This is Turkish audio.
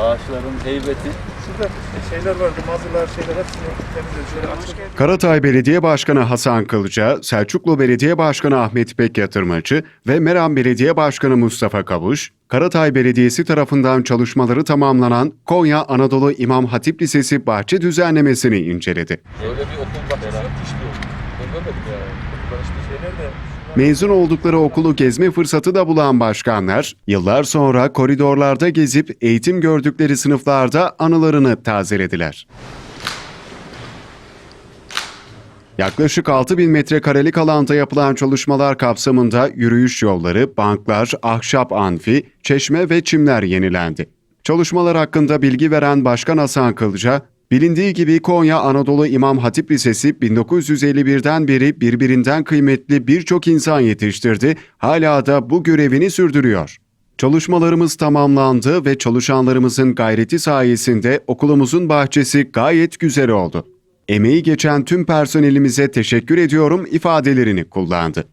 Ağaçların heybeti. Şurada şeyler vardı, mazılar, şeyler hepsini açık. Karatay Belediye Başkanı Hasan Kılıca, Selçuklu Belediye Başkanı Ahmet Bek Yatırmacı ve Meram Belediye Başkanı Mustafa Kavuş, Karatay Belediyesi tarafından çalışmaları tamamlanan Konya Anadolu İmam Hatip Lisesi bahçe düzenlemesini inceledi. Öyle bir okul bahçesi yok hiçbir yok. Ben görmedim ya. Okullar hiçbir şey. Şeyler de Mezun oldukları okulu gezme fırsatı da bulan başkanlar, yıllar sonra koridorlarda gezip eğitim gördükleri sınıflarda anılarını tazelediler. Yaklaşık 6000 metrekarelik alanda yapılan çalışmalar kapsamında yürüyüş yolları, banklar, ahşap anfi, çeşme ve çimler yenilendi. Çalışmalar hakkında bilgi veren Başkan Hasan Kılıca, bilindiği gibi Konya Anadolu İmam Hatip Lisesi 1951'den beri birbirinden kıymetli birçok insan yetiştirdi, hala da bu görevini sürdürüyor. Çalışmalarımız tamamlandı ve çalışanlarımızın gayreti sayesinde okulumuzun bahçesi gayet güzel oldu. Emeği geçen tüm personelimize teşekkür ediyorum ifadelerini kullandı.